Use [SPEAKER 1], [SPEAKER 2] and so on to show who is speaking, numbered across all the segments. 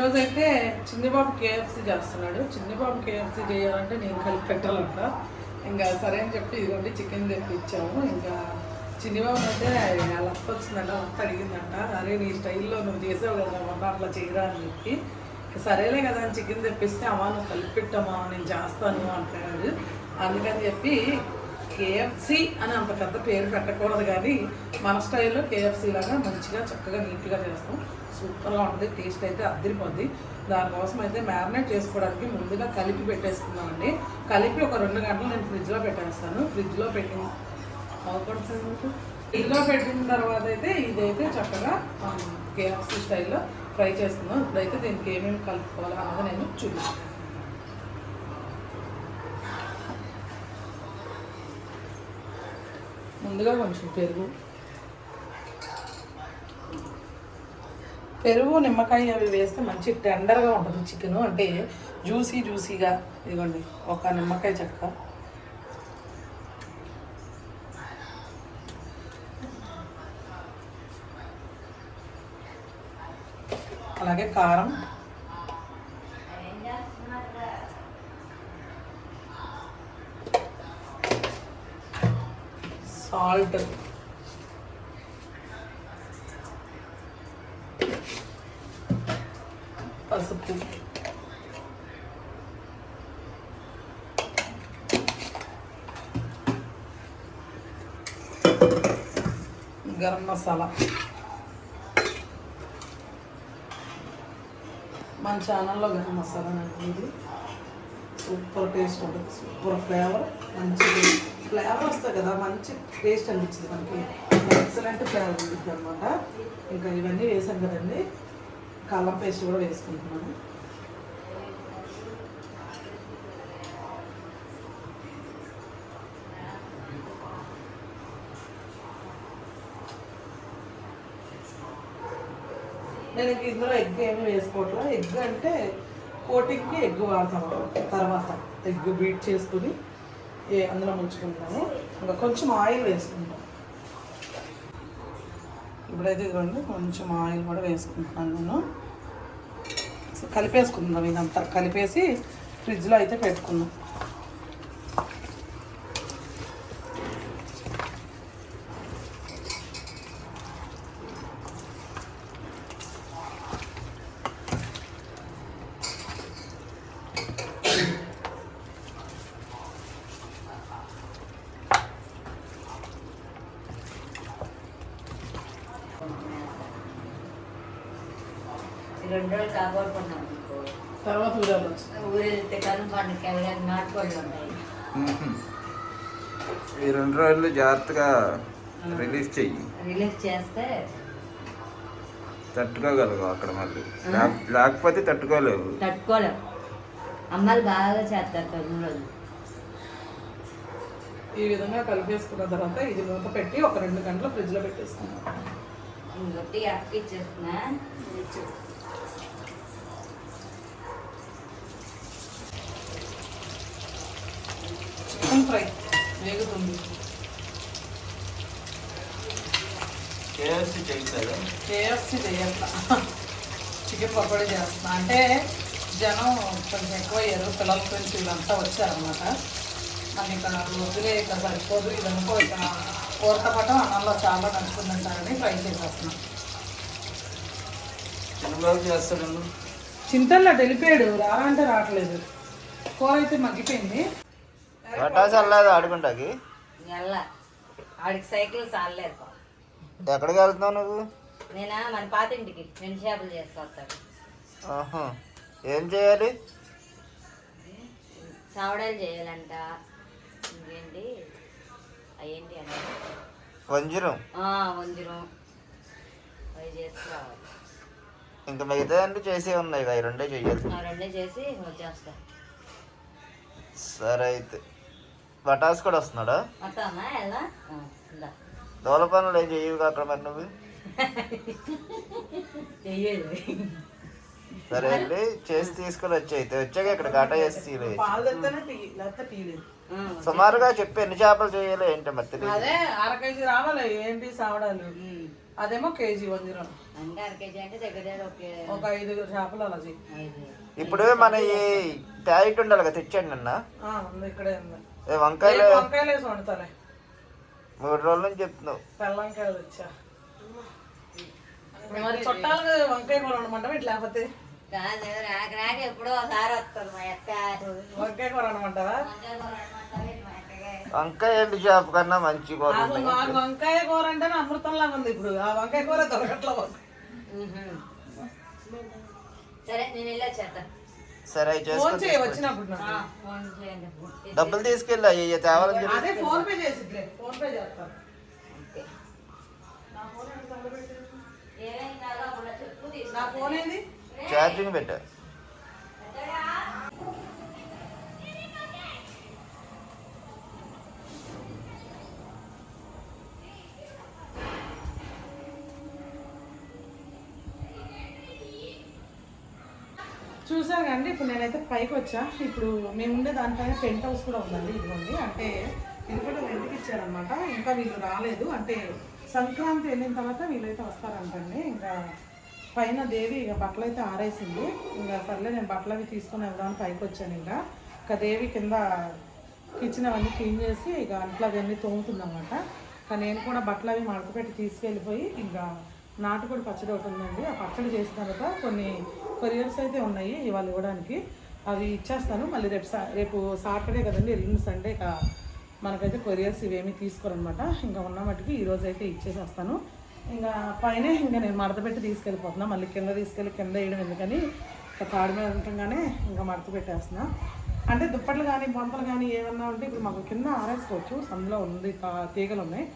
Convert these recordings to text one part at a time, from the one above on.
[SPEAKER 1] ఈరోజు అయితే చిన్నబాబు కేఎఫ్సీ చేస్తున్నాడు. చిన్నబాబు కేఎఫ్సీ చేయాలంటే నేను కలిపి పెట్టాలంట. ఇంకా సరే అని చెప్పి ఇదిగోండి చికెన్ తెప్పించాము. ఇంకా చిన్నబాబు అయితే లక్క వచ్చిందంట లక్క అడిగిందంట అరే నీ స్టైల్లో నువ్వు చేసావు కదా మొన్న అట్లా చేయరా అని చెప్పి. సరేలే కదా అని చికెన్ తెప్పిస్తే అమ్మా నువ్వు కలిపి పెట్టమ్మా నేను చేస్తాను అంటున్నాడు అందుకని చెప్పి కేఎఫ్సి అని అంత పెద్ద పేరు పెట్టకూడదు కానీ మన స్టైల్లో కేఎఫ్సి లాగా మంచిగా చక్కగా నీట్గా చేస్తాం. సూపర్గా ఉంటుంది. టేస్ట్ అయితే అద్దరిపోద్ది. దానికోసం అయితే మ్యారినేట్ చేసుకోవడానికి ముందుగా కలిపి పెట్టేసుకున్నామండి కలిపి ఒక రెండు గంటలు నేను ఫ్రిడ్జ్లో పెట్టేస్తాను. ఫ్రిడ్జ్లో పెట్టిన అవపడుతుంది ఫ్రిడ్జ్లో పెట్టిన తర్వాత అయితే ఇదైతే చక్కగా కేఎఫ్సి స్టైల్లో ఫ్రై చేసుకుందాం. ఇప్పుడైతే దీనికి ఏమేమి కలుపుకోవాలో అన్నది నేను చూపిస్తాను. ముందుగా కొంచెం పెరుగు. పెరుగు నిమ్మకాయ అవి వేస్తే మంచి టెండర్గా ఉంటుంది చికెన్ అంటే జ్యూసీ జ్యూసీగా ఇదిగోండి ఒక నిమ్మకాయ చెక్క. అలాగే కారం. సాల్ట్ పసుపు. గరం మసాలా. మన ఛానల్లో గరం మసాలా నాకు ఇది సూపర్ టేస్ట్ ఉంటుంది. Super flavour. మంచిది. ఫ్లేవర్ వస్తుంది కదా మంచి టేస్ట్ అనిపించింది మనకి. ఎక్సలెంట్ ఫ్లేవర్ ఉంటుంది అనమాట ఇంకా ఇవన్నీ వేసాం కదండి. కాలం పేస్ట్ కూడా వేసుకుంటున్నాను. నేను ఇందులో ఎగ్ ఏమి వేసుకోవట్లేదు ఎగ్ అంటే కోటింగ్కి ఎగ్ వాడతాం తర్వాత ఎగ్ బీట్ చేసుకుని అందులో ముంచుకుంటాము ఇంకా కొంచెం ఆయిల్ వేసుకుంటాం ఇప్పుడైతే ఇదిగోండి కొంచెం ఆయిల్ కూడా వేసుకుంటున్నాను నేను. కలిపేసుకుందాం ఇదంతా. కలిపేసి ఫ్రిడ్జ్లో అయితే పెట్టుకుందాం.
[SPEAKER 2] రెండు రోజులు కాపాడుకున్నాం అనుకో.
[SPEAKER 1] తర్వాత
[SPEAKER 2] ఊరు వెళ్తే కను ఎవరైనా నాటుకోళ్ళు ఉంటాయి.
[SPEAKER 3] ఈ రెండు రోజులు జాగ్రత్తగా రిలీజ్ చెయ్యి.
[SPEAKER 2] రిలీజ్ చేస్తే
[SPEAKER 3] తట్టుకోగలవు అక్కడ మళ్ళీ. లేక- లేకపోతే తట్టుకోలేవు.
[SPEAKER 2] తట్టుకోలేం అమ్మాయిలు బాగా చేస్తారు తొమ్మిది రోజులు.
[SPEAKER 1] ఈ విధంగా కలిపేసుకున్న తర్వాత ఇది మూత పెట్టి ఒక రెండు గంటలు ఫ్రిడ్జ్లో పెట్టేసుకుందాం.
[SPEAKER 2] ఇంకొట్టి అక్క ఇచ్చేస్తున్నా
[SPEAKER 3] కేఎఫ్సి చేయించాలి?
[SPEAKER 1] కేఎఫ్సి చేయట్లా చికెన్ పకోడీ చేస్తున్నా అంటే జనం కొంచెం ఎక్కువ అయ్యారు పిల్లల ఫ్రెండ్స్ వీళ్ళంతా వచ్చారనమాట మనకి ఇక్కడ వదిలే ఇక్కడ సరిపోదు. ఇదనుకో ఇక్కడ కూరతో పాటు అన్నంలో చాలా నచ్చుతుందంటారని ఫ్రై చేసేస్తున్నాం.
[SPEAKER 3] చంద్రబాబు చేస్తాడు
[SPEAKER 1] చింతల్లో వెళ్ళిపోయాడు రారా అంటే రావట్లేదు. కూర అయితే మగ్గిపోయింది.
[SPEAKER 3] ఆడుకుంటాకి.
[SPEAKER 2] నెల ఆడికి సైకిల్ చాలలేదు.
[SPEAKER 3] ఎక్కడికి వెళ్తున్నావు నువ్వు?
[SPEAKER 2] నేనా? మన పాత ఇంటికి. రెండు చేపలు చేసుకొస్తాడు
[SPEAKER 3] ఆహా. ఏం చేయాలి?
[SPEAKER 2] చావడాలు చేయాలంట. ఇంకేంటి? అయ్యేంటి అంటే?
[SPEAKER 3] వంజరం.
[SPEAKER 2] వందిరం అవి చేసుకురావాలి
[SPEAKER 3] ఇంకా మిగతా అన్ని చేసే ఉన్నాయి. కదా, రెండే చెయ్యాలి.
[SPEAKER 2] ఆ రెండే చేసి వచ్చేస్తా.
[SPEAKER 3] సరే అయితే. పటాస్ కూడా వస్తున్నాడా?
[SPEAKER 2] వస్తామా? ఎలా?
[SPEAKER 3] దోల పనులు ఏం చెయ్యవు అక్కడ మరి నువ్వు? సరే వెళ్ళి చేసి తీసుకొని వచ్చి అయితే వచ్చాక ఇక్కడ గట చేసి
[SPEAKER 1] లేదు
[SPEAKER 3] సుమారుగా చెప్పి ఎన్ని చేపలు చేయాలి ఏంటో మరి తెలియదు.
[SPEAKER 1] అదే అర కేజీ రావాలి ఏంటి సావడాలు అదేమో కేజీ
[SPEAKER 2] దగ్గర ఒక
[SPEAKER 1] ఐదు చేపలు అలా
[SPEAKER 3] ఇప్పుడు మన ఈ ప్యాకెట్ ఉండాలి కదా తెచ్చండి అన్న
[SPEAKER 1] ఆ, ఉంది ఇక్కడే ఉంది.
[SPEAKER 3] ఏ వంకాయలు?
[SPEAKER 1] వంకాయలు వేసి వండుతాలే.
[SPEAKER 3] మూడు రోజుల నుంచి చెప్తున్నావు
[SPEAKER 1] తెల్లంకాయలు వచ్చా మరి చుట్టాలు వంకాయ కూర అనమాట ఇట్లా లేకపోతే?
[SPEAKER 2] కాదు రాక రాక ఎప్పుడో ఒకసారి వస్తుంది మా అక్క
[SPEAKER 1] వంకాయ కూర
[SPEAKER 2] వంకాయ అనమంటావా?
[SPEAKER 3] ఎండు చేప కన్నా మంచి కూర
[SPEAKER 1] వంకాయ కూర అంటేనే అమృతంలాగా ఉంది ఇప్పుడు. ఆ వంకాయ కూర దొరకట్లా.
[SPEAKER 2] సరే నేను వెళ్ళి
[SPEAKER 3] సరే అవి
[SPEAKER 1] ఫోన్
[SPEAKER 3] చేసుకో
[SPEAKER 1] చేయి వచ్చినప్పుడు నాకు.
[SPEAKER 2] ఆ, ఫోన్ చేయండి.
[SPEAKER 3] డబ్బులు తీసుకెళ్ళి అయ్యి తేవాలని చెప్పి
[SPEAKER 1] అదే పైకి వచ్చా? ఇప్పుడు మేము ఉండే దానిపైన పెంట్ హౌస్ కూడా ఉందండి ఇదిగోండి. అంటే ఇది కూడా రెంట్కి ఇచ్చారనమాట ఇంకా వీళ్ళు రాలేదు. అంటే సంక్రాంతి వెళ్ళిన తర్వాత వీళ్ళైతే వస్తారంటండి. ఇంకా పైన దేవి ఇక బట్టలు అయితే ఆరేసింది. ఇంకా సర్లే నేను బట్టలు అవి తీసుకొని వెళ్దామని పైకి వచ్చాను ఇంకా. ఇంకా దేవి కింద కిచెన్ అవన్నీ క్లీన్ చేసి ఇక అంట్లో అవన్నీ తోముతుందన్నమాట. కానీ నేను కూడా బట్టలు అవి మడతపెట్టి తీసుకెళ్ళిపోయి ఇంకా నాటుకోడి పచ్చడి ఒకటి ఉందండి. ఆ పచ్చడి చేసిన తర్వాత కొన్ని కొరియర్స్ అయితే ఉన్నాయి ఇవాళ ఇవ్వడానికి. అవి ఇచ్చేస్తాను. మళ్ళీ రేపు సా రేపు సాటర్డే కదండి ఎల్లుండి సండే ఇక మనకైతే కొరియర్స్ ఇవేమీ తీసుకోరనమాట ఇంకా ఉన్న మట్టుకి ఈరోజు అయితే ఇచ్చేసేస్తాను. ఇంకా పైన ఇంకా నేను మడత పెట్టి తీసుకెళ్ళిపోతున్నా. మళ్ళీ కింద తీసుకెళ్ళి కింద వేయడం ఎందుకని ఇంకా తాడు మీద ఉండగానే ఇంకా మడత పెట్టేస్తున్నా. అంటే దుప్పట్లు కానీ బొంతలు కానీ ఏమన్నా ఉంటే ఇప్పుడు మాకు కింద ఆరేసుకోవచ్చు. సందులో ఉంది తా- తీగలు ఉన్నాయి.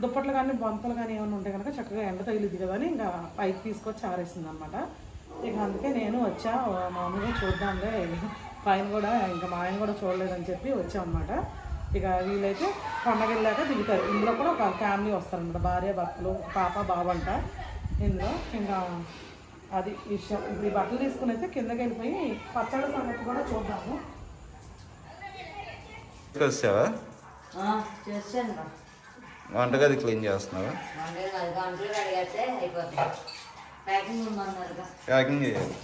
[SPEAKER 1] దుప్పట్లు కానీ బొంతలు కానీ ఏమైనా ఉంటే కనుక చక్కగా ఎండ తగిలిద్ది కదా అని ఇంకా పైకి తీసుకొచ్చి ఆరేసింది అనమాట ఇక అందుకే నేను వచ్చా మామూలుగా చూద్దాంలే. పైన కూడా ఇంకా మా ఆయన కూడా చూడలేదని చెప్పి వచ్చాం అనమాట ఇక వీళ్ళైతే పండగ వెళ్ళాక దిగుతారు. ఇందులో కూడా ఒక ఫ్యామిలీ వస్తారనమాట భార్య భర్తలు ఒక పాప బాబంట ఇందులో ఇంకా అది విషయం. ఇప్పుడు ఈ బట్టలు తీసుకుని అయితే కిందకి వెళ్ళిపోయి పచ్చడి సంగతి కూడా చూద్దాము.
[SPEAKER 3] వచ్చావా. వంటగది క్లీన్ చేస్తున్నావా?
[SPEAKER 2] కడిగేస్తే అయిపోతుంది. ప్యాకింగ్
[SPEAKER 3] చేయాలి.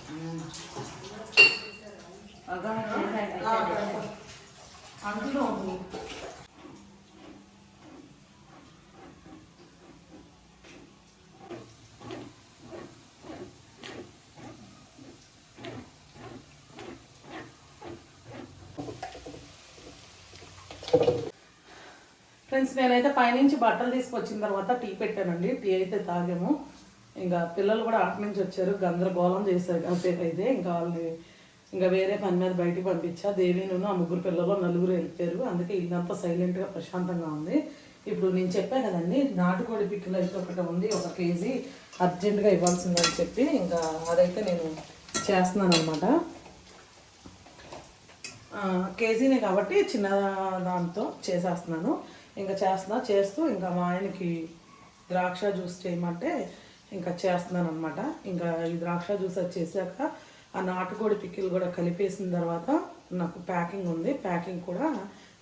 [SPEAKER 1] ఫ్రెండ్స్ నేనైతే పైనుంచి బట్టలు తీసుకొచ్చిన తర్వాత టీ పెట్టానండి. టీ అయితే తాగాము. ఇంకా పిల్లలు కూడా అటు నుంచి వచ్చారు గందరగోళం చేశారు కాసేపు అయితే. ఇంకా వాళ్ళని ఇంకా వేరే పని మీద బయటికి పంపించా. దేవిను ఆ ముగ్గురు పిల్లలు నలుగురు వెళ్ళిపోయారు. అందుకే ఇదంతా సైలెంట్గా ప్రశాంతంగా ఉంది. ఇప్పుడు నేను చెప్పాను కదండి నాటుకోడి పిక్కులు అయితే ఒకటి ఉంది ఒక కేజీ అర్జెంటుగా ఇవ్వాల్సిందని చెప్పి ఇంకా అదైతే నేను చేస్తున్నాను అనమాట కేజీనే కాబట్టి చిన్న దాంతో చేసేస్తున్నాను. ఇంకా చేస్తున్నా చేస్తూ ఇంకా మా ఆయనకి ద్రాక్ష జ్యూస్ చేయమంటే ఇంకా చేస్తున్నాను అనమాట ఇంకా ఈ ద్రాక్ష జ్యూస్ అది చేశాక ఆ నాటుకోడి పిక్కిలు కూడా కలిపేసిన తర్వాత నాకు ప్యాకింగ్ ఉంది. ప్యాకింగ్ కూడా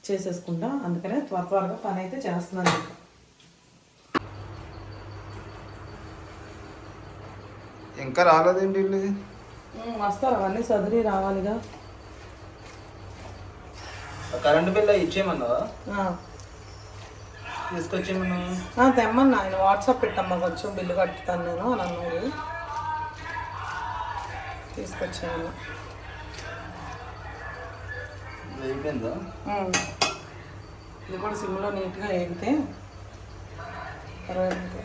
[SPEAKER 1] చేసేసుకుంటా. అందుకనే త్వర త్వరగా పని అయితే చేస్తున్నాను. ఇంకా.
[SPEAKER 3] ఇంకా రాలేదేంటి వీళ్ళు
[SPEAKER 1] ఉమ్, వస్తారు. అవన్నీ సదిరి రావాలిగా.
[SPEAKER 3] కరెంట్ బిల్ ఇచ్చేయమన్నావా?
[SPEAKER 1] ఆ.
[SPEAKER 3] తీసుకొచ్చేయమన్నా
[SPEAKER 1] ఆ, తెమ్మన్నా. ఆయన వాట్సాప్ పెట్టమ్మా కొంచెం బిల్లు కట్టుతాను నేను అని అన్నాడు. తీసుకొచ్చాను.
[SPEAKER 3] అయిపోయిందా.
[SPEAKER 1] ఇది కూడా సిమ్లో నీట్గా వేగితే పర్వాలేదు.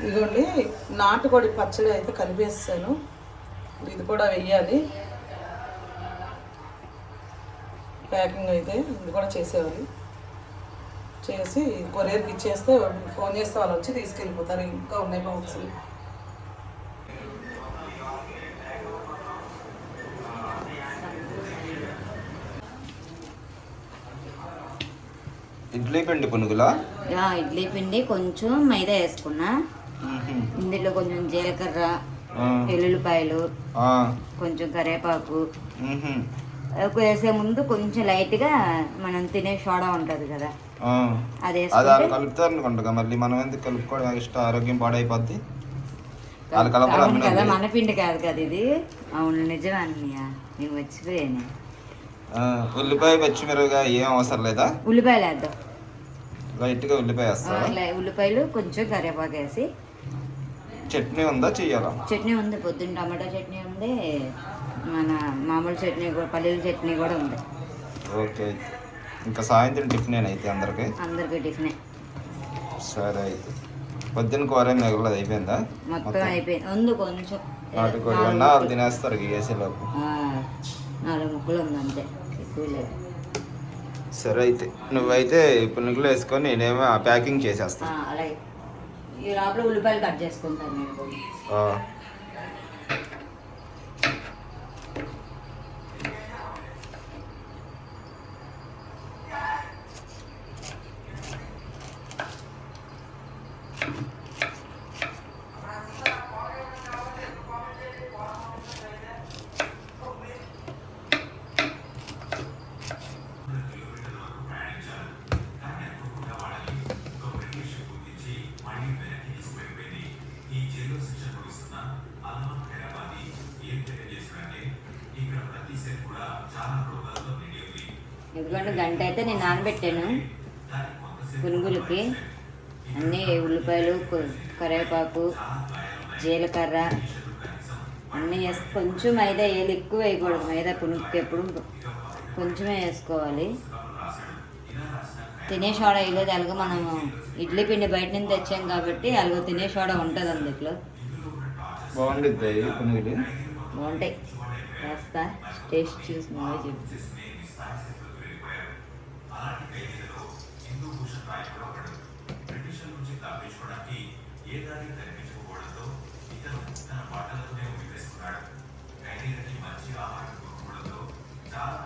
[SPEAKER 1] ఇదిగోండి నాటుకోడి పచ్చడి అయితే కలిపేస్తాను. ఇది కూడా వెయ్యాలి. ప్యాకింగ్ అయితే ఇది కూడా చేసేవాళ్ళు చేసి కొరియర్కి ఇచ్చేస్తే ఫోన్ చేస్తే వాళ్ళు వచ్చి తీసుకెళ్ళిపోతారు. ఇంకా ఉన్నాయి బాక్సులు
[SPEAKER 3] ఇడ్లీ పిండి పునుగులా?
[SPEAKER 2] ఆ, ఇడ్లీ పిండి కొంచెం మైదా వేసుకున్నా. ఇందులో కొంచెం జీలకర్ర ఎల్లుల్లిపాయలు కొంచెం కరివేపాకు
[SPEAKER 3] మ్హూ.
[SPEAKER 4] వేసే ముందు కొంచెం లైట్గా మనం తినే సోడా ఉంటుంది కదా. అది
[SPEAKER 3] కలుపుతారు అనుకుంటా మళ్ళీ మనం ఎందుకు కలుపుకోవడం? ఇష్టం ఆరోగ్యం పాడైపోద్ది.
[SPEAKER 4] కదా. మన పిండి కాదు కదా ఇది. అవును నిజమే అన్నయ్య నేను మర్చిపోయాను.
[SPEAKER 3] ఉల్లిపాయ పచ్చిమిరపకాయ ఏం అవసరం లేదా?
[SPEAKER 4] ఉల్లిపాయలు వేద్దాం.
[SPEAKER 3] లైట్గా ఉల్లిపాయ
[SPEAKER 4] ఉల్లిపాయలు కొంచెం కరివేపాకు వేసి
[SPEAKER 3] చట్నీ ఉందా చెయ్యాలా?
[SPEAKER 4] చట్నీ ఉంది పొద్దున్న టమాటా చట్నీ ఉంది మన మామూలు చట్నీ కూడా పల్లీల చట్నీ కూడా ఉంది.
[SPEAKER 3] ఓకే. ఇంకా సాయంత్రం టిఫిన్ అయితే అందరికి?
[SPEAKER 4] అందరికీ టిఫినే.
[SPEAKER 3] సరే అయితే. పొద్దున్న కూర మిగలదు అయిపోయిందా?
[SPEAKER 4] మొత్తం అయిపోయింది. ఉంది కొంచెం.
[SPEAKER 3] నాటు కోడి
[SPEAKER 4] నాలుగు.
[SPEAKER 3] తినేస్తారు వేసేలోపు.
[SPEAKER 4] నాలుగు ముక్కలు ఉంది అంతే. ఎక్కువ లేదు.
[SPEAKER 3] సరే అయితే. నువ్వైతే పునుగులు వేసుకొని నేనేమో ప్యాకింగ్ చేసేస్తాను
[SPEAKER 4] అలాగే. ఈ లోపల ఉల్లిపాయలు కట్ చేసుకుంటాను నేను. ఎందుకంటే గంట అయితే నేను నానబెట్టాను. పునుగులకి అన్నీ ఉల్లిపాయలు కరివేపాకు జీలకర్ర అన్నీ వేసి కొంచెం మైదా వేయాలి ఎక్కువ వేయకూడదు. మైదా పునుగుకి ఎప్పుడు కొంచెమే వేసుకోవాలి. తినే సోడా వేయలేదు అలాగే మనము ఇడ్లీ పిండి బయట నుంచి తెచ్చాం కాబట్టి అలాగే తినే సోడా ఉంటుంది అందులో.
[SPEAKER 3] ఇది పునుగులు?
[SPEAKER 4] బాగుంటాయి. వేస్తా. టేస్ట్ చూసి నువ్వే చెప్పు. ఆనాటి వేదికలో హిందూ భూషణ్ రాయ్ కూడా ఒకడు. బ్రిటిష్ నుంచి తప్పించుకోవడానికి ఏ దారి కనిపించకపోవడంతో ఇతను తన బాటలతోనే వదిలేసుకున్నాడు ఖైదీలకి మంచి ఆహారం కోరుకోవడంతో చాలా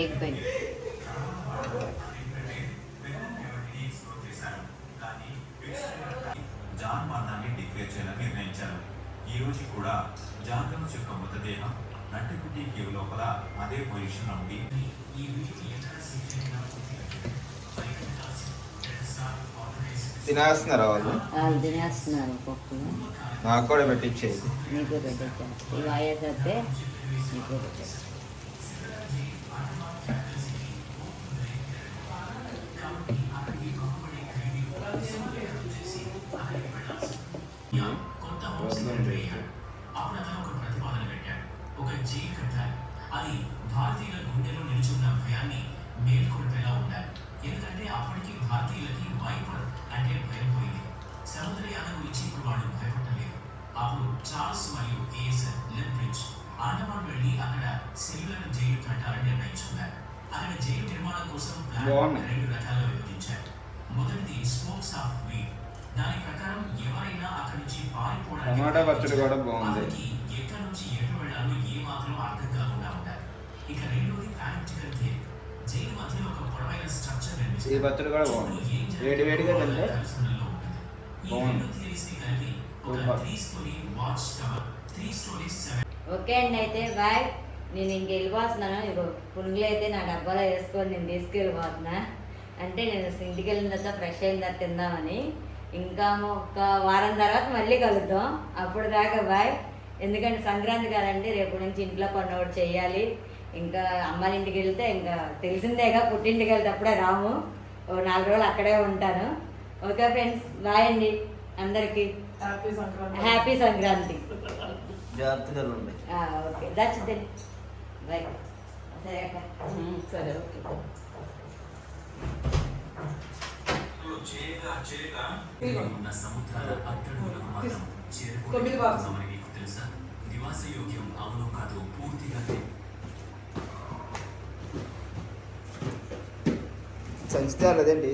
[SPEAKER 4] ఎగ్ బెన్
[SPEAKER 5] జాన్ మరణాన్ని డిక్లేర్ చేయాలని నిర్ణయించారు. ఈ రోజు కూడా జాన్ యొక్క మృతదేహం నట్టుకుటి కేవ్ లోపల అదే పొజిషన్ ఉంది ఈ వీడియో
[SPEAKER 3] తినేస్తున్నారా వాళ్ళు?
[SPEAKER 4] వాళ్ళు తినేస్తున్నారు పప్పు.
[SPEAKER 3] నాకు కూడా పెట్టించేది
[SPEAKER 4] నీకు పెట్టేస్తాను ఇవి అయ్యేసరికి నీకు పెట్టేస్తాను
[SPEAKER 3] బాగున్నాయి.
[SPEAKER 5] రెండు విభజించారు మొదటిది స్మోక్స్ ఆఫ్ దాని ప్రకారం ఎవరైనా అక్కడి నుంచి పారిపోవడానికి
[SPEAKER 3] టమాటా పచ్చడి కూడా బాగుంది.
[SPEAKER 5] వారికి ఎక్కడి నుంచి ఎటు వెళ్ళాలో ఏ మాత్రం అర్థం కాకుండా ఉండాలి ఇక రెండోది ప్రాక్టికల్ థియరీ. జైలు మధ్యలో ఒక పొడవైన స్ట్రక్చర్
[SPEAKER 3] ఈ
[SPEAKER 5] నిర్మిస్తారు
[SPEAKER 3] పచ్చడి కూడా బాగుంది. వేడి వేడిగా తింటే బాగుంది.
[SPEAKER 4] ఓకే అండి అయితే బాయ్. నేను ఇంక వెళ్ళిపోతున్నాను పునుగులు అయితే నా డబ్బాలో వేసుకొని నేను తీసుకెళ్ళిపోతున్నా. అంటే నేను ఇంటికి వెళ్ళిన తర్వాత ఫ్రెష్ అయిన తర్వాత తిందామని. ఇంకా ఒక వారం తర్వాత మళ్ళీ కలుద్దాం. అప్పుడు దాకా బాయ్. ఎందుకంటే సంక్రాంతి కదండి రేపు నుంచి ఇంట్లో ఒకటి చెయ్యాలి ఇంకా అమ్మాయి ఇంటికి వెళ్తే ఇంకా తెలిసిందేగా పుట్టింటికి వెళ్తే అప్పుడే రాము. ఓ నాలుగు రోజులు అక్కడే ఉంటాను. ఓకే ఫ్రెండ్స్ బాయ్ అండి
[SPEAKER 2] అందరికి.
[SPEAKER 1] హ్యాపీ సంక్రాంతి.
[SPEAKER 2] హ్యాపీ సంక్రాంతి.
[SPEAKER 3] జాగ్రత్తగా ఉండి
[SPEAKER 2] ఓకే. దట్స్ బై సరే అక్క
[SPEAKER 1] ఓకే తొమ్మిది బాక్స్.
[SPEAKER 5] తెలుసా అవును కాదు పూర్తిగా
[SPEAKER 3] సంచితే అదేంటి